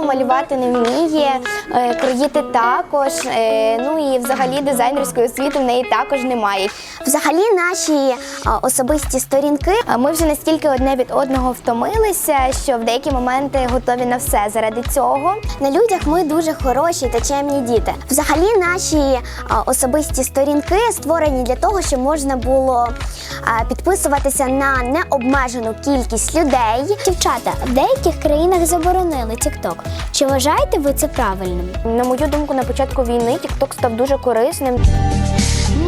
Мама малювати не вміє, е, кроїти також. е, Ну і взагалі дизайнерської освіти в неї також немає. Взагалі, наші особисті сторінки, а ми вже настільки одне від одного втомилися, що в деякі моменти готові на все заради цього. На людях ми дуже хороші та чемні діти. Взагалі, наші особисті сторінки створені для того, щоб можна було підписуватися на необмежену кількість людей. Дівчата, в деяких країнах заборонили TikTok. Чи вважаєте ви це правильним? На мою думку, на початку війни TikTok став дуже корисним.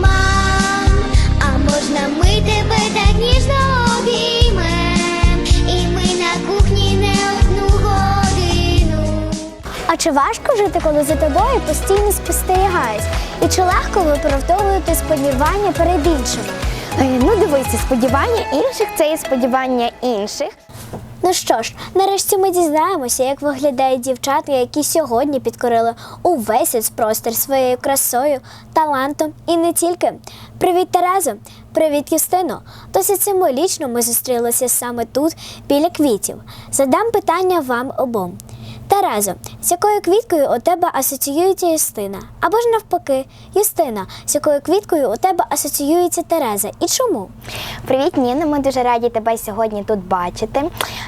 Мам, а можна ми тебе так ніжно обіймем? І ми на кухні не одну годину. А чи важко жити, коли за тобою постійно спостерігають? І чи легко виправдовувати сподівання перед іншими? Е, Ну, дивися, сподівання інших це є сподівання інших. Ну що ж, нарешті ми дізнаємося, як виглядають дівчата, які сьогодні підкорили увесь простір своєю красою, талантом і не тільки. Привіт, Терезо! Привіт, Юстино! Досить символічно ми зустрілися саме тут, біля квітів. Задам питання вам обом. Терезо, з якою квіткою у тебе асоціюється Юстина? Або ж навпаки, Юстина, з якою квіткою у тебе асоціюється Тереза? І чому? Привіт, Ніна. Ми дуже раді тебе сьогодні тут бачити.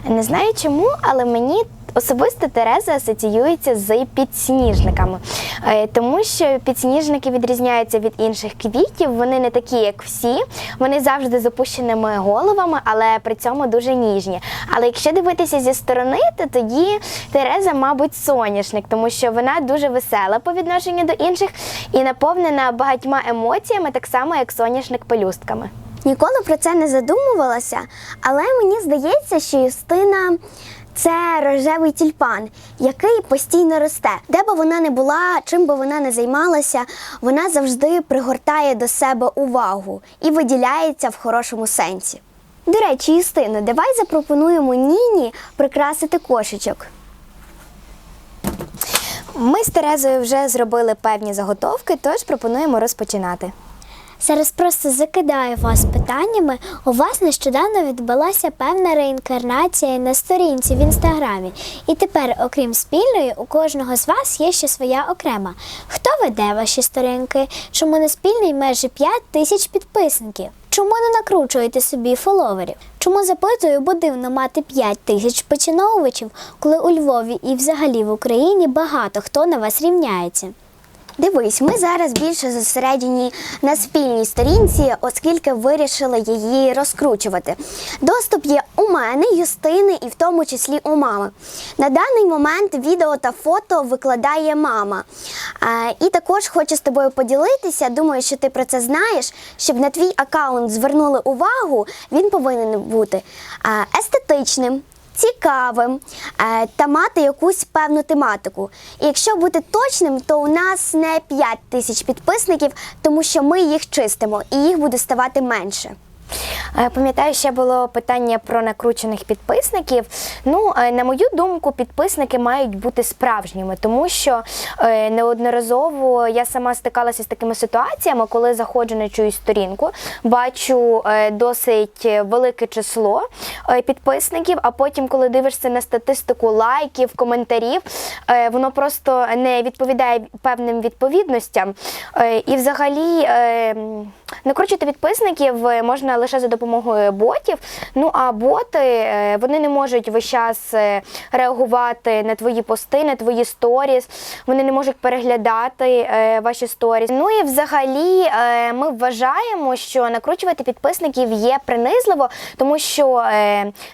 Не знаю чому, але мені. Особисто Тереза асоціюється з підсніжниками, Е, тому що підсніжники відрізняються від інших квітів. Вони не такі, як всі. Вони завжди з опущеними головами, але при цьому дуже ніжні. Але якщо дивитися зі сторони, то тоді Тереза, мабуть, соняшник, тому що вона дуже весела по відношенню до інших і наповнена багатьма емоціями, так само як соняшник пелюстками. Ніколи про це не задумувалася, але мені здається, що Юстина це рожевий тюльпан, який постійно росте. Де би вона не була, чим би вона не займалася, вона завжди пригортає до себе увагу і виділяється в хорошому сенсі. До речі, Юстино, давай запропонуємо Ніні прикрасити кошечок. Ми з Терезою вже зробили певні заготовки, тож пропонуємо розпочинати. Зараз просто закидаю вас питаннями. У вас нещодавно відбулася певна реінкарнація на сторінці в інстаграмі. І тепер, окрім спільної, у кожного з вас є ще своя окрема. Хто веде ваші сторінки? Чому на спільній межі 5 тисяч підписників? Чому не накручуєте собі фоловерів? Чому запитую, бо дивно мати 5 тисяч поціновувачів, коли у Львові і взагалі в Україні багато хто на вас рівняється? Дивись, ми зараз більше зосереджені на спільній сторінці, оскільки вирішили її розкручувати. Доступ є у мене, Юстини і в тому числі у мами. На даний момент відео та фото викладає мама. І також хочу з тобою поділитися. Думаю, що ти про це знаєш. Щоб на твій аккаунт звернули увагу, він повинен бути естетичним цікавим е, та мати якусь певну тематику. І якщо бути точним, то у нас не 5 тисяч підписників, тому що ми їх чистимо і їх буде ставати менше. Пам'ятаю, ще було питання про накручених підписників. Ну, на мою думку, підписники мають бути справжніми, тому що е, неодноразово я сама стикалася з такими ситуаціями, коли заходжу на чиюсь сторінку, бачу е, досить велике число е, підписників, а потім, коли дивишся на статистику лайків, коментарів, воно просто не відповідає певним відповідностям. І взагалі накручити підписників е, можна лише за допомогою ботів. Ну а боти е, вони не можуть весь час е, реагувати на твої пости, на твої сторіс. Вони не можуть переглядати ваші сторіс. Ну і взагалі ми вважаємо, що накручувати підписників є принизливо, тому що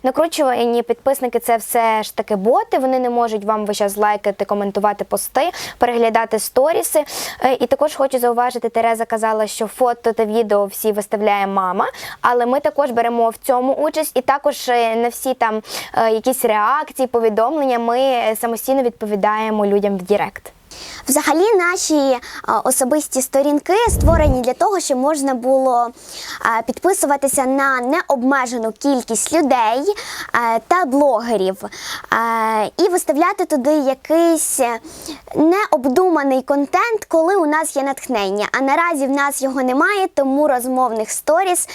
накручувані підписники це все ж таки боти. Вони не можуть вам весь час лайкати, коментувати пости, переглядати сторіси. І також хочу зауважити, Тереза казала, що фото та відео всі виставляє мама, але ми також беремо в цьому участь, і також е, на всі там е, якісь реакції, повідомлення ми е, самостійно відповідаємо людям в Дірект. Взагалі, наші особисті сторінки створені для того, щоб можна було підписуватися на необмежену кількість людей та блогерів і виставляти туди якийсь необдуманий контент, коли у нас є натхнення. А наразі в нас його немає, тому розмовних сторіс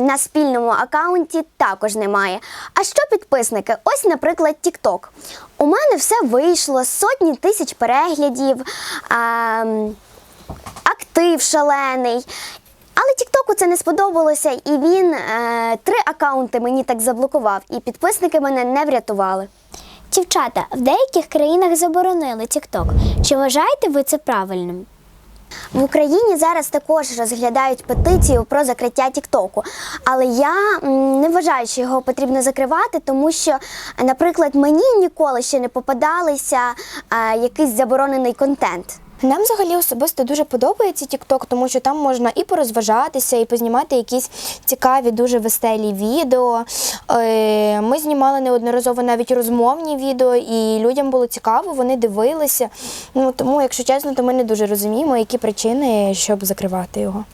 на спільному аккаунті також немає. А що підписники? Ось, наприклад, TikTok. У мене все вийшло, сотні тисяч переглядів, ем, актив шалений. Але Тіктоку це не сподобалося, і він е, три акаунти мені так заблокував, і підписники мене не врятували. Дівчата, в деяких країнах заборонили Тікток. Чи вважаєте ви це правильним? В Україні зараз також розглядають петицію про закриття Тіктоку. Але я не вважаю, що його потрібно закривати, тому що, наприклад, мені ніколи ще не попадалися якийсь заборонений контент. Нам взагалі особисто дуже подобається TikTok, тому що там можна і порозважатися, і познімати якісь цікаві, дуже веселі відео. Е, Ми знімали неодноразово навіть розмовні відео, і людям було цікаво, вони дивилися. Ну тому, якщо чесно, то ми не дуже розуміємо, які причини, щоб закривати його.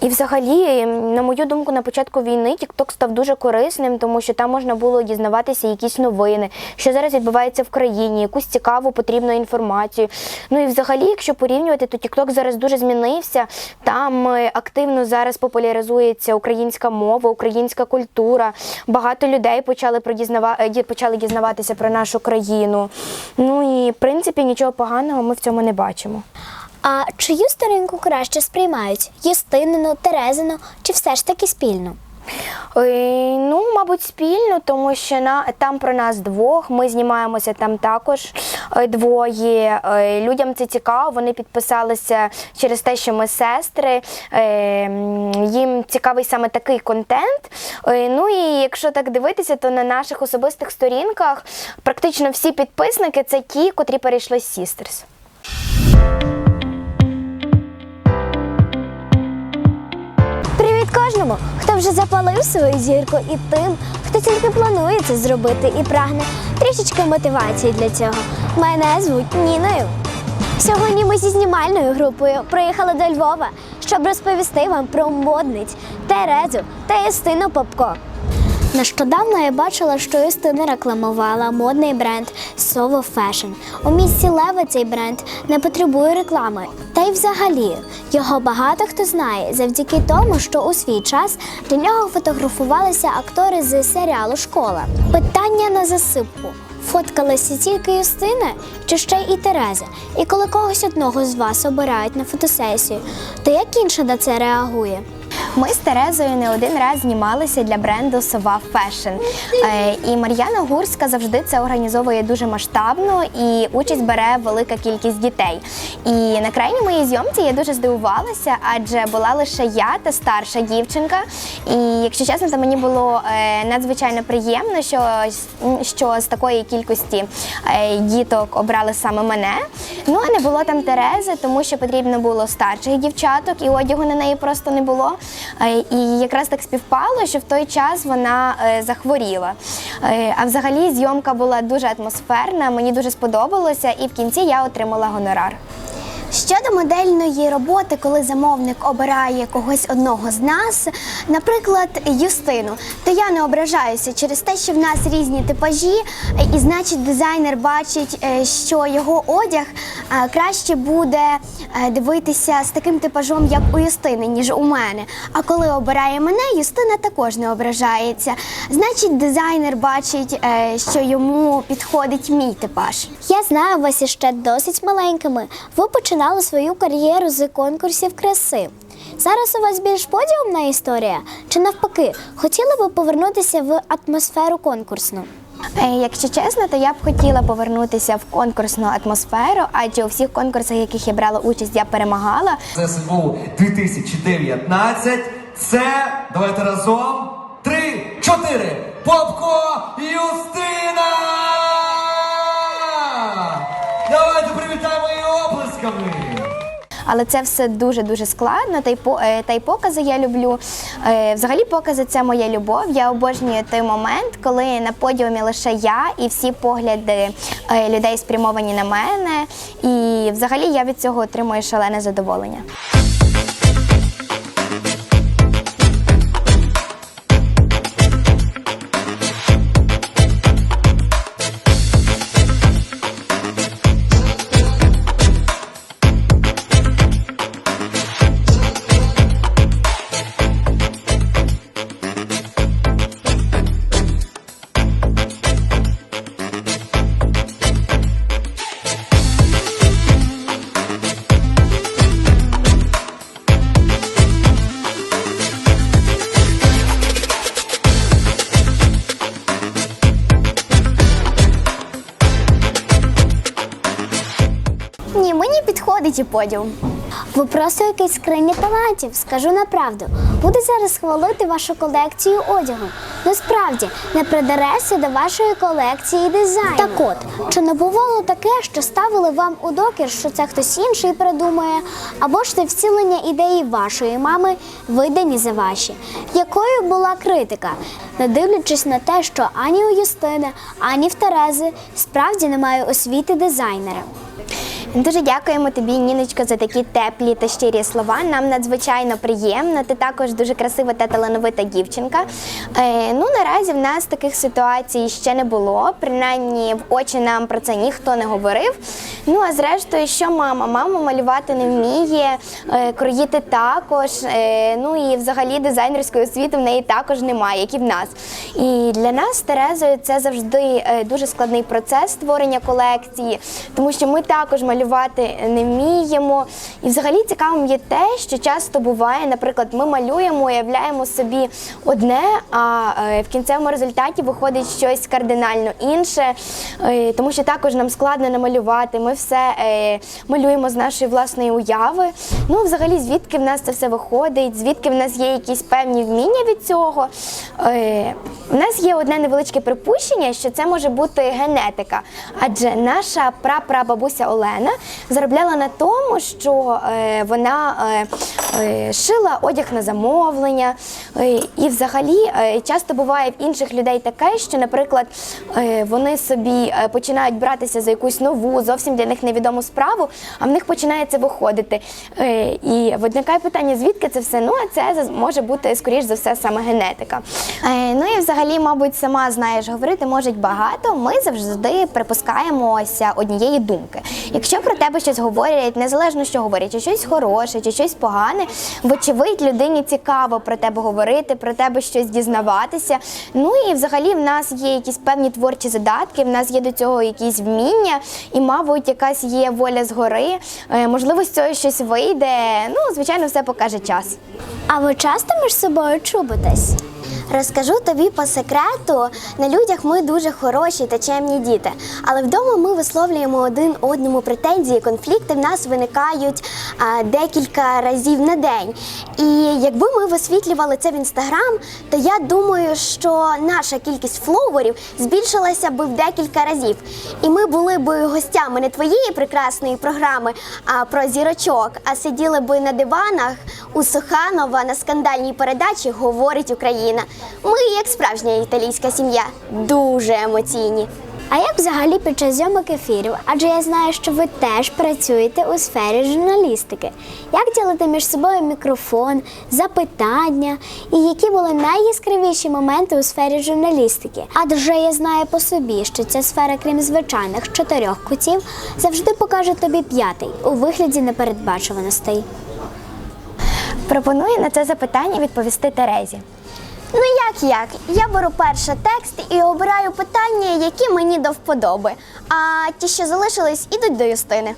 І взагалі, на мою думку, на початку війни TikTok став дуже корисним, тому що там можна було дізнаватися якісь новини, що зараз відбувається в країні, якусь цікаву потрібну інформацію. Ну і взагалі, якщо порівнювати, то TikTok зараз дуже змінився. Там е, активно зараз популяризується українська мова, українська культура. Багато людей почали е, почали дізнаватися про нашу країну. Ну і в принципі нічого поганого ми в цьому не бачимо. А чию сторінку краще сприймають? Юстинину, Терезину чи все ж таки спільну? Е, Ну, мабуть, спільно, тому що на там про нас двох. Ми знімаємося там також е, двоє. Е, Людям це цікаво. Вони підписалися через те, що ми сестри. Е, Їм цікавий саме такий контент. Ну і якщо так дивитися, то на наших особистих сторінках практично всі підписники це ті, котрі перейшли з Sisters. Кожному, хто вже запалив свою зірку, і тим, хто тільки планує це зробити і прагне трішечки мотивації для цього. Мене звуть Ніною. Сьогодні ми зі знімальною групою приїхали до Львова, щоб розповісти вам про модниць Терезу та Юстину Попко. Нещодавно я бачила, що Юстина рекламувала модний бренд Sovo Fashion. У місті Лева цей бренд не потребує реклами. Й взагалі його багато хто знає завдяки тому, що у свій час для нього фотографувалися актори з серіалу Школа. Питання на засипку. Фоткалися тільки Юстина чи ще й Тереза? І коли когось одного з вас обирають на фотосесію, то як інша на це реагує? Ми з Терезою не один раз знімалися для бренду Сова. Е, І Мар'яна Гурська завжди це організовує дуже масштабно і участь бере велика кількість дітей. І на крайній моїй зйомці я дуже здивувалася, адже була лише я та старша дівчинка. І якщо чесно, то мені було е, надзвичайно приємно, що, що з такої кількості е, діток обрали саме мене. Ну а не було там Терези, тому що потрібно було старших дівчаток, і одягу на неї просто не було. Е, І якраз так співпало, що в той час вона е, захворіла. Е, А взагалі зйомка була дуже атмосферна, мені дуже сподобалося, і в кінці я отримала гонорар. Щодо модельної роботи, коли замовник обирає когось одного з нас, наприклад, Юстину, то я не ображаюся через те, що в нас різні типажі, і значить дизайнер бачить, е, що його одяг краще буде е, дивитися з таким типажом, як у Юстини, ніж у мене. А коли обирає мене, Юстина також не ображається. Значить, дизайнер бачить, е, що йому підходить мій типаж. Я знаю вас іще досить маленькими. Ви починали свою кар'єру з конкурсів краси. Зараз у вас більш подіумна історія, чи навпаки, хотіли би повернутися в атмосферу конкурсну? Е, Якщо чесно, то я б хотіла повернутися в конкурсну атмосферу, адже у всіх конкурсах, в яких я брала участь, я перемагала. Це СНБУ 2019. Це давайте разом. Три, чотири. Попко Юстина! Давайте привітаємо її оплесками. Але це все дуже дуже складно. Та й по е, та й покази я люблю. Е, Взагалі, покази це моя любов. Я обожнюю той момент, коли на подіумі лише я і всі погляди е, людей спрямовані на мене. І взагалі я від цього отримую шалене задоволення. Подіум. Ви просто якийсь скриня талантів, скажу на правду. Буду зараз хвалити вашу колекцію одягу. Ну справді не придерешся до вашої колекції дизайну. Так от, чи не бувало таке, що ставили вам у докір, що це хтось інший придумає, або ж це вцілення ідеї вашої мами, видані за ваші? Якою була критика? Не дивлячись на те, що ані у Юстини, ані в Терези справді немає освіти дизайнера. Дуже дякуємо тобі, Ніночко, за такі теплі та щирі слова. Нам надзвичайно приємно. Ти також дуже красива та талановита дівчинка. Е, ну наразі в нас таких ситуацій ще не було. Принаймні в очі нам про це ніхто не говорив. Ну а зрештою, що мама? Мама малювати не вміє, е, кроїти також. Е, ну і взагалі дизайнерської освіти в неї також немає, як і в нас. І для нас з Терезою це завжди е, дуже складний процес створення колекції, тому що ми також малювати не вміємо. І взагалі цікавим є те, що часто буває, наприклад, ми малюємо, уявляємо собі одне, а е, в кінцевому результаті виходить щось кардинально інше, е, тому що також нам складно намалювати. Ми все е, малюємо з нашої власної уяви. Ну, взагалі, звідки в нас це все виходить, звідки в нас є якісь певні вміння від цього. У нас є одне невеличке припущення, що це може бути генетика, адже наша прапрабабуся Олена заробляла на тому, що е, вона е, е, шила одяг на замовлення. І взагалі часто буває в інших людей таке, що, наприклад, вони собі починають братися за якусь нову, зовсім для них невідому справу, а в них починає це виходити. І виникає питання, звідки це все? Ну, а це може бути, скоріш за все, саме генетика. Ну і взагалі, мабуть, сама знаєш, говорити можуть багато. Ми завжди припускаємося однієї думки. Якщо про тебе щось говорять, незалежно що говорять, чи щось хороше, чи щось погане, вочевидь, людині цікаво про тебе говорити, про тебе щось дізнаватися. Ну і взагалі в нас є якісь певні творчі задатки, в нас є до цього якісь вміння, і, мабуть, якась є воля згори. Е, можливо, з цього щось вийде. Ну, звичайно, все покаже час. А ви часто між собою чубитесь? Розкажу тобі по секрету, на людях ми дуже хороші та чемні діти. Але вдома ми висловлюємо один одному претензії, конфлікти в нас виникають а, декілька разів на день. І якби ми висвітлювали це в інстаграм, то я думаю, що наша кількість фловерів збільшилася би в декілька разів. І ми були б гостями не твоєї прекрасної програми, а про зірочок, а сиділи би на диванах у Соханова на скандальній передачі Говорить Україна. Ми, як справжня італійська сім'я, дуже емоційні. А як взагалі під час зйомок ефірів? Адже я знаю, що ви теж працюєте у сфері журналістики. Як ділити між собою мікрофон, запитання і які були найяскравіші моменти у сфері журналістики? Адже я знаю по собі, що ця сфера, крім звичайних чотирьох кутів, завжди покаже тобі п'ятий у вигляді непередбачуваностей. Пропоную на це запитання відповісти Терезі. Ну як як? Я беру перше текст і обираю питання, які мені до вподоби. А ті, що залишились, ідуть до Юстини.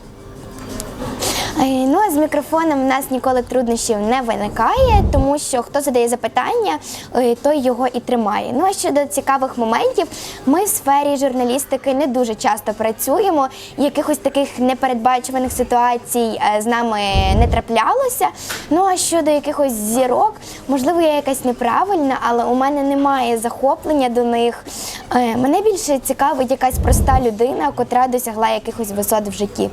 Е, Ну а з мікрофоном в нас ніколи труднощів не виникає, тому що хто задає запитання, е, той його і тримає. Ну а щодо цікавих моментів, ми в сфері журналістики не дуже часто працюємо. Якихось таких непередбачуваних ситуацій е, з нами не траплялося. Ну а щодо якихось зірок, можливо, я якась неправильна, але у мене немає захоплення до них. Мене більше цікавить якась проста людина, котра досягла якихось висот в житті.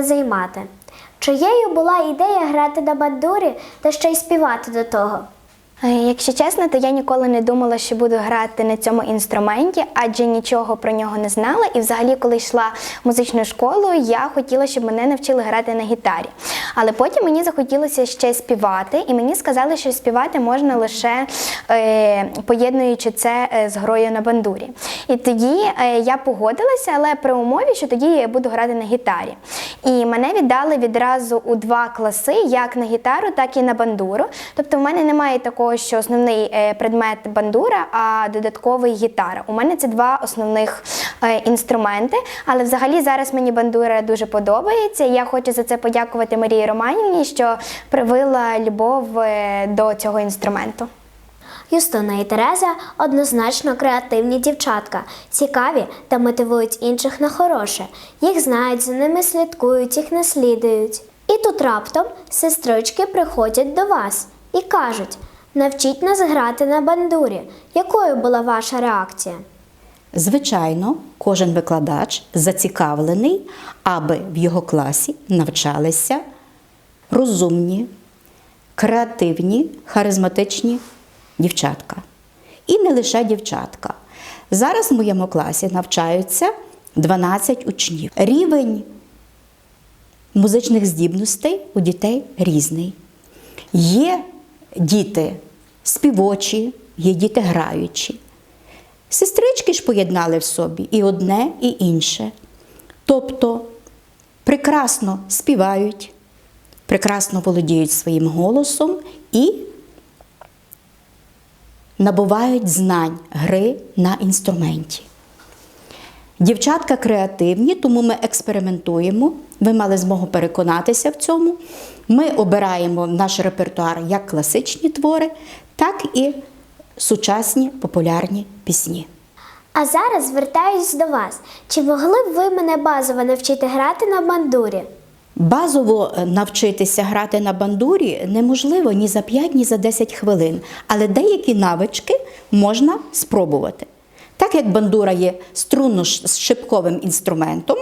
Не займати. Чиєю була ідея грати на бандурі та ще й співати до того? Е, Якщо чесно, то я ніколи не думала, що буду грати на цьому інструменті, адже нічого про нього не знала. І взагалі, коли йшла в музичну школу, я хотіла, щоб мене навчили грати на гітарі. Але потім мені захотілося ще співати, і мені сказали, що співати можна лише е, поєднуючи це е, з грою на бандурі. І тоді я погодилася, але при умові, що тоді я буду грати на гітарі. І мене віддали відразу у два класи, як на гітару, так і на бандуру. Тобто в мене немає такого, що основний е, предмет бандура, а додатковий гітара. У мене це два основних е, інструменти. Але взагалі зараз мені бандура дуже подобається. Я хочу за це подякувати Марії Романівні, що привила любов е, до цього інструменту. Юстина і Тереза однозначно креативні дівчатка, цікаві та мотивують інших на хороше. Їх знають, за ними слідкують, їх наслідують. І тут раптом сестрички приходять до вас і кажуть: навчіть нас грати на бандурі. Якою була ваша реакція? Звичайно, кожен викладач зацікавлений, аби в його класі навчалися розумні, креативні, харизматичні дівчатка. І не лише дівчатка. Зараз в моєму класі навчаються 12 учнів. Рівень музичних здібностей у дітей різний. Є діти співочі, є діти граючі. Сестрички ж поєднали в собі і одне, і інше. Тобто прекрасно співають, прекрасно володіють своїм голосом і набувають знань гри на інструменті. Дівчатка креативні, тому ми експериментуємо. Ви мали змогу переконатися в цьому. Ми обираємо наш репертуар як класичні твори, так і сучасні популярні пісні. А зараз звертаюсь до вас. Чи могли б ви мене базово навчити грати на бандурі? Базово е, навчитися грати на бандурі неможливо ні за 5, ні за 10 хвилин, але деякі навички можна спробувати. Так як бандура є струнно-шипковим інструментом,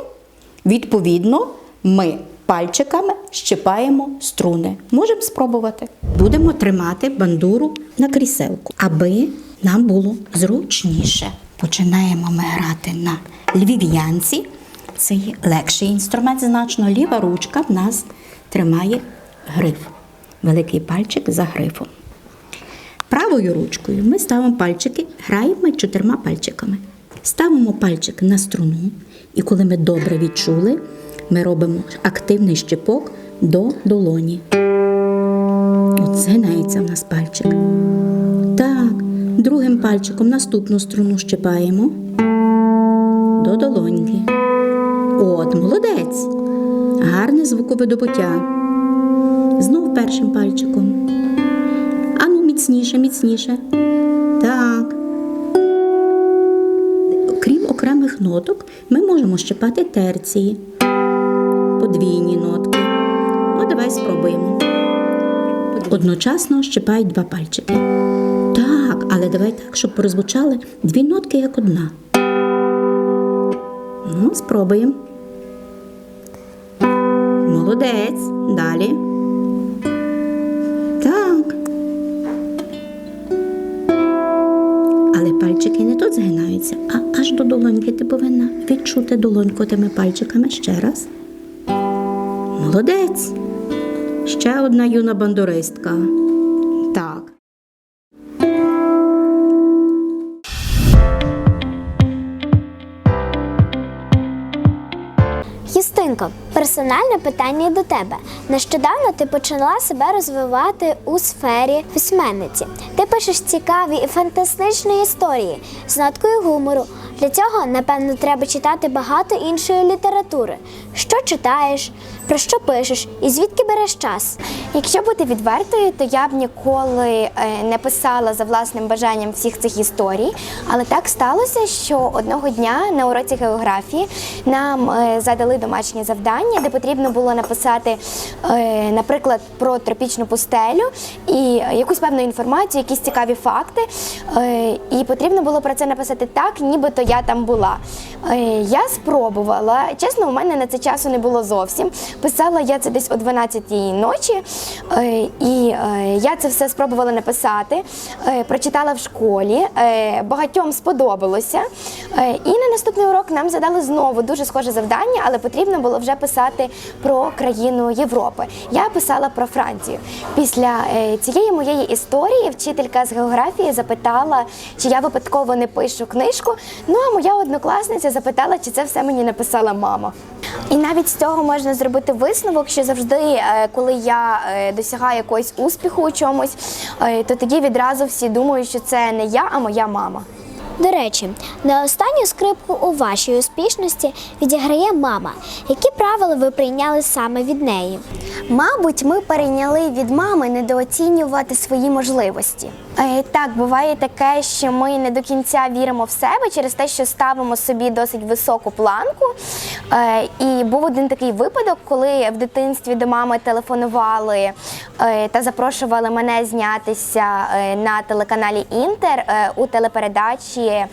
відповідно, ми пальчиками щипаємо струни. Можемо спробувати. Будемо тримати бандуру на кріселку, аби нам було зручніше. Починаємо ми грати на львів'янці. Це є легший інструмент значно. Ліва ручка в нас тримає гриф. Великий пальчик за грифом. Правою ручкою ми ставимо пальчики, граємо чотирма пальчиками. Ставимо пальчик на струну, і коли ми добре відчули, ми робимо активний щепок до долоні. От згинається в нас пальчик. Так, другим пальчиком наступну струну щепаємо до долоньки. От, молодець. Гарне звуковидобуття. Знов першим пальчиком. Міцніше, міцніше. Так. Крім окремих ноток, ми можемо щепати терції, подвійні нотки. Ну, давай спробуємо. Одночасно щепають два пальчики. Так, але давай так, щоб прозвучали дві нотки як одна. Ну, спробуємо. Молодець. Далі. Пальчики не тут згинаються, а аж до долоньки ти повинна відчути долоньку тими пальчиками ще раз. Молодець. Ще одна юна бандуристка. Так. Юстинко, персональне питання до тебе. Нещодавно ти почала себе розвивати у сфері письменниці. Ти пишеш цікаві і фантастичні історії з ноткою гумору. Для цього, напевно, треба читати багато іншої літератури. Що читаєш, про що пишеш і звідки береш час? Якщо бути відвертою, то я б ніколи е, не писала за власним бажанням всіх цих історій. Але так сталося, що одного дня на уроці географії нам е, задали домашнє завдання завдання, де потрібно було написати, е, наприклад, про тропічну пустелю і якусь певну інформацію, якісь цікаві факти. Е, І потрібно було про це написати так, нібито я там була. Е, Я спробувала. Чесно, у мене на це часу не було зовсім. Писала я це десь о 12-й ночі, і я це все спробувала написати. Прочитала в школі. Багатьом сподобалося. І на наступний урок нам задали знову дуже схоже завдання, але потрібно було вже писати про країну Європи. Я писала про Францію. Після е, цієї моєї історії вчителька з географії запитала, чи я випадково не пишу книжку. Ну а моя однокласниця запитала, чи це все мені написала мама. І навіть з цього можна зробити висновок, що завжди, е, коли я е, досягаю якогось успіху у чомусь, то тоді відразу всі думають, що це не я, а моя мама. До речі, на останню скрипку у вашій успішності відіграє мама. Які правила ви прийняли саме від неї? Мабуть, ми перейняли від мами недооцінювати свої можливості. Е, Так, буває таке, що ми не до кінця віримо в себе через те, що ставимо собі досить високу планку. Е, І був один такий випадок, коли в дитинстві до мами телефонували е, та запрошували мене знятися на телеканалі Інтер у телепередачі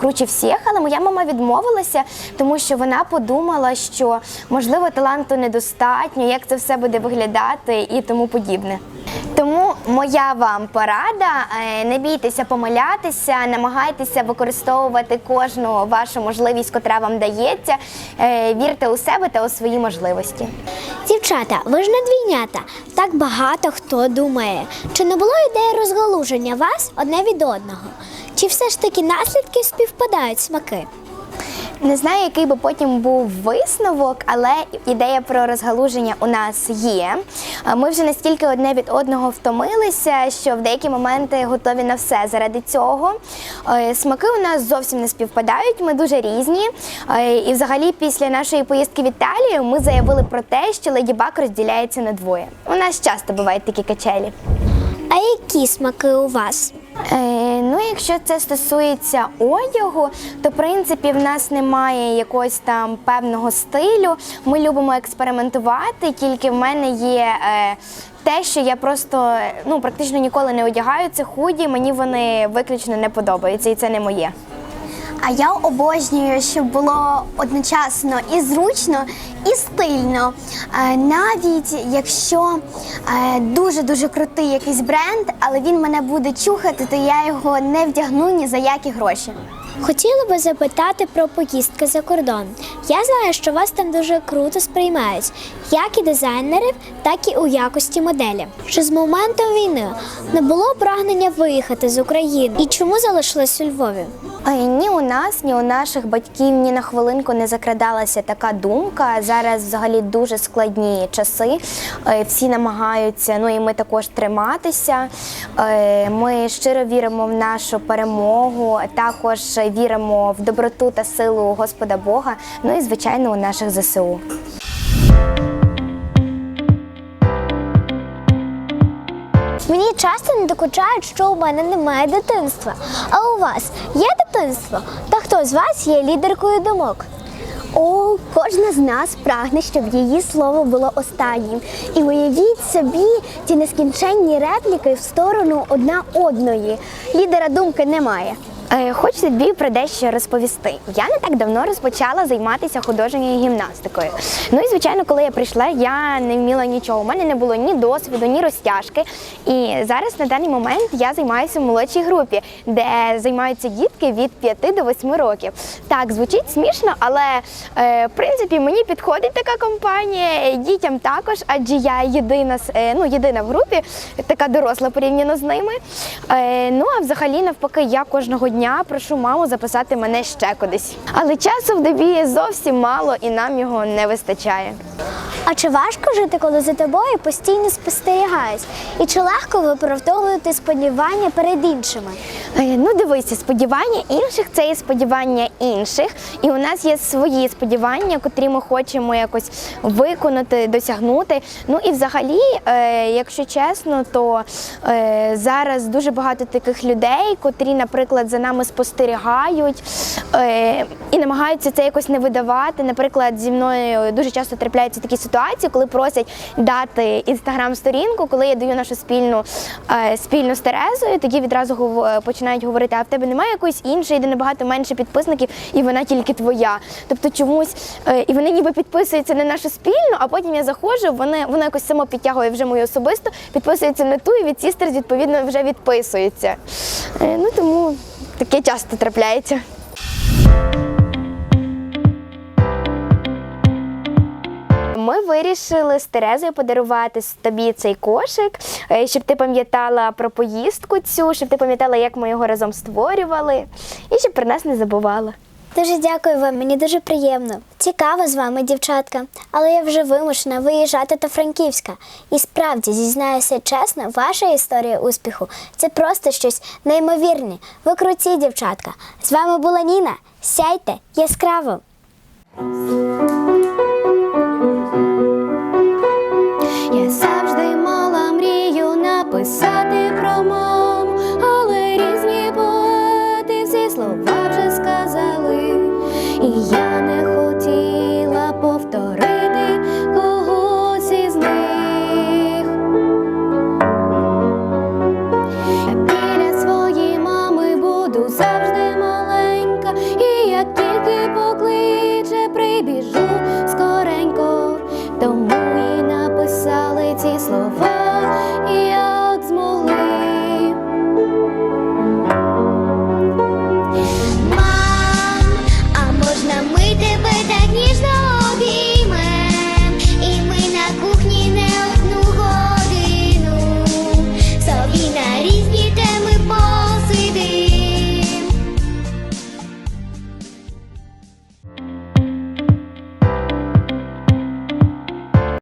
Круче всіх, але моя мама відмовилася, тому що вона подумала, що можливо таланту недостатньо, як це все буде виглядати і тому подібне. Тому моя вам порада: не бійтеся помилятися, намагайтеся використовувати кожну вашу можливість, котра вам дається. Е, Вірте у себе та у свої можливості. Дівчата, ви ж не двійнята. Так багато хто думає. Чи не було ідеї розгалуження вас одне від одного? Чи все ж таки наслідки співпадають смаки? Не знаю, який би потім був висновок, але ідея про розгалуження у нас є. Ми вже настільки одне від одного втомилися, що в деякі моменти готові на все заради цього. Е, Смаки у нас зовсім не співпадають, ми дуже різні. Е, І взагалі після нашої поїздки в Італію ми заявили про те, що Леді Баг розділяється на двоє. У нас часто бувають такі качелі. А які смаки у вас? Е, ну, якщо це стосується одягу, то в принципі в нас немає якогось там певного стилю. Ми любимо експериментувати, тільки в мене є. Е, те, що я просто ну практично ніколи не одягаю, це худі, мені вони виключно не подобаються, і це не моє. А я обожнюю, щоб було одночасно і зручно, і стильно. Е, Навіть якщо дуже дуже крутий якийсь бренд, але він мене буде чухати, то я його не вдягну ні за які гроші. Хотіла би запитати про поїздки за кордон. Я знаю, що вас там дуже круто сприймають, як і дизайнерів, так і у якості моделі. Чи з моменту війни не було прагнення виїхати з України? І чому залишились у Львові? Е, Ні у нас, ні у наших батьків ні на хвилинку не закрадалася така думка. Зараз взагалі дуже складні часи. Е, Всі намагаються, ну і ми також триматися. Е, Ми щиро віримо в нашу перемогу, також віримо в доброту та силу Господа Бога. Ну і звичайно у наших ЗСУ. Мені часто не докучають, що у мене немає дитинства. А у вас є дитинство? Та хто з вас є лідеркою думок? О, кожна з нас прагне, щоб її слово було останнім. І уявіть собі ті нескінченні репліки в сторону одна одної. Лідера думки немає. Е, Хочу тобі про дещо розповісти. Я не так давно розпочала займатися художньою гімнастикою. Ну і звичайно, коли я прийшла, я не вміла нічого. У мене не було ні досвіду, ні розтяжки. І зараз на даний момент я займаюся в молодшій групі, де займаються дітки від 5 до 8 років. Так, звучить смішно, але е, в принципі мені підходить така компанія. Дітям також, адже я єдина е, ну, єдина в групі, така доросла порівняно з ними. Ну а взагалі, навпаки, я кожного дня прошу маму записати мене ще кудись. Але часу в добі зовсім мало і нам його не вистачає. А чи важко жити, коли за тобою постійно спостерігають? І чи легко виправдовувати сподівання перед іншими? Е, Ну, дивися, сподівання інших це є сподівання інших, і у нас є свої сподівання, котрі ми хочемо якось виконати, досягнути. Ну і взагалі, е, якщо чесно, то е, зараз дуже багато таких людей, котрі, наприклад, за нами спостерігають і намагаються це якось не видавати. Наприклад, зі мною дуже часто трапляються такі ситуації, коли просять дати інстаграм-сторінку, коли я даю нашу спільну спільну з Терезою, тоді відразу е, починають говорити, а в тебе немає якоїсь іншої, де набагато менше підписників, і вона тільки твоя. Тобто чомусь е, і вони ніби підписуються на нашу спільну, а потім я заходжу, вони воно якось само підтягує вже мою особисту, підписується на ту, і від сістер відповідно вже відписується. Е, Ну тому таке часто трапляється. Вирішили з Терезою подарувати тобі цей кошик, е, щоб ти пам'ятала про поїздку цю, щоб ти пам'ятала, як ми його разом створювали, і щоб про нас не забувала. Дуже дякую вам, мені дуже приємно. Цікаво з вами, дівчатка, але я вже вимушена виїжджати до Франківська. І справді, зізнаюся чесно, ваша історія успіху це просто щось неймовірне. Ви круті, дівчатка. З вами була Ніна. Сяйте яскраво! Написати про моє